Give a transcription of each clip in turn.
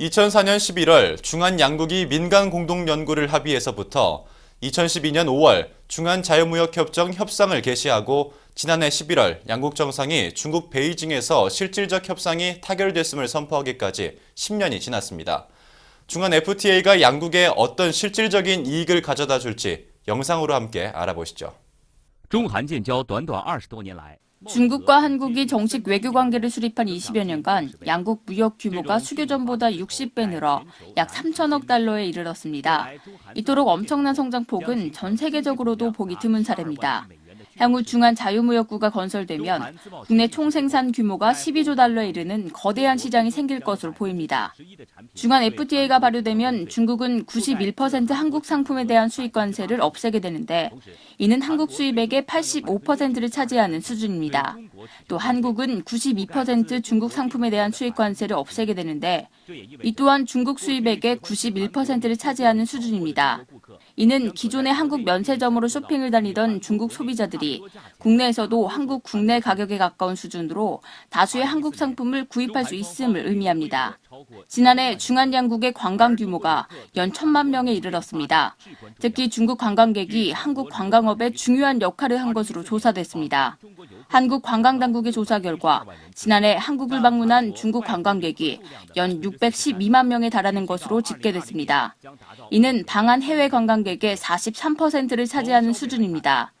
2004년 11월 중한 양국이 민간 공동 연구를 합의해서부터 2012년 5월 중한 자유무역협정 협상을 개시하고 지난해 11월 양국 정상이 중국 베이징에서 실질적 협상이 타결됐음을 선포하기까지 10년이 지났습니다. 중한 FTA가 양국에 어떤 실질적인 이익을 가져다 줄지 영상으로 함께 알아보시죠. 中韩建交短短二十多年来， 중국과 한국이 정식 외교 관계를 수립한 20여 년간 양국 무역 규모가 수교 전보다 60배 늘어 약 3천억 달러에 이르렀습니다. 이토록 엄청난 성장폭은 전 세계적으로도 보기 드문 사례입니다. 향후 중한 자유무역구가 건설되면 국내 총생산 규모가 12조 달러에 이르는 거대한 시장이 생길 것으로 보입니다. 중한 FTA가 발효되면 중국은 91% 한국 상품에 대한 수입 관세를 없애게 되는데 이는 한국 수입액의 85%를 차지하는 수준입니다. 또 한국은 92% 중국 상품에 대한 수입 관세를 없애게 되는데 이 또한 중국 수입액의 91%를 차지하는 수준입니다. 이는 기존의 한국 면세점으로 쇼핑을 다니던 중국 소비자들이 국내에서도 한국 국내 가격에 가까운 수준으로 다수의 한국 상품을 구입할 수 있음을 의미합니다. 지난해 중한 양국의 관광 규모가 연 천만 명에 이르렀습니다. 특히 중국 관광객이 한국 관광업에 중요한 역할을 한 것으로 조사됐습니다. 한국 관광당국의 조사 결과 지난해 한국을 방문한 중국 관광객이 연 612만 명에 달하는 것으로 집계됐습니다. 이는 방한 해외 관광객의 43%를 차지하는 수준입니다.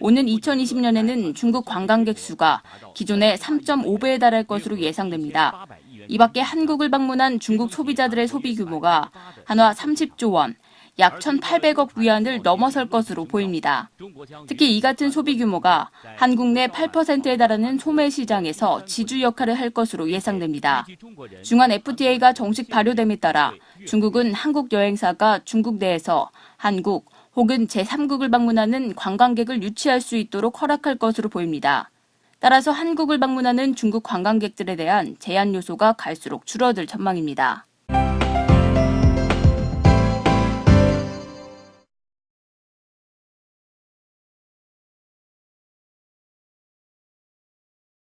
오는 2020년에는 중국 관광객 수가 기존의 3.5배에 달할 것으로 예상됩니다. 이 밖에 한국을 방문한 중국 소비자들의 소비 규모가 한화 30조 원, 약 1,800억 위안을 넘어설 것으로 보입니다. 특히 이 같은 소비 규모가 한국 내 8%에 달하는 소매 시장에서 지주 역할을 할 것으로 예상됩니다. 중한 FTA가 정식 발효됨에 따라 중국은 한국 여행사가 중국 내에서 한국 혹은 제3국을 방문하는 관광객을 유치할 수 있도록 허락할 것으로 보입니다. 따라서 한국을 방문하는 중국 관광객들에 대한 제한 요소가 갈수록 줄어들 전망입니다.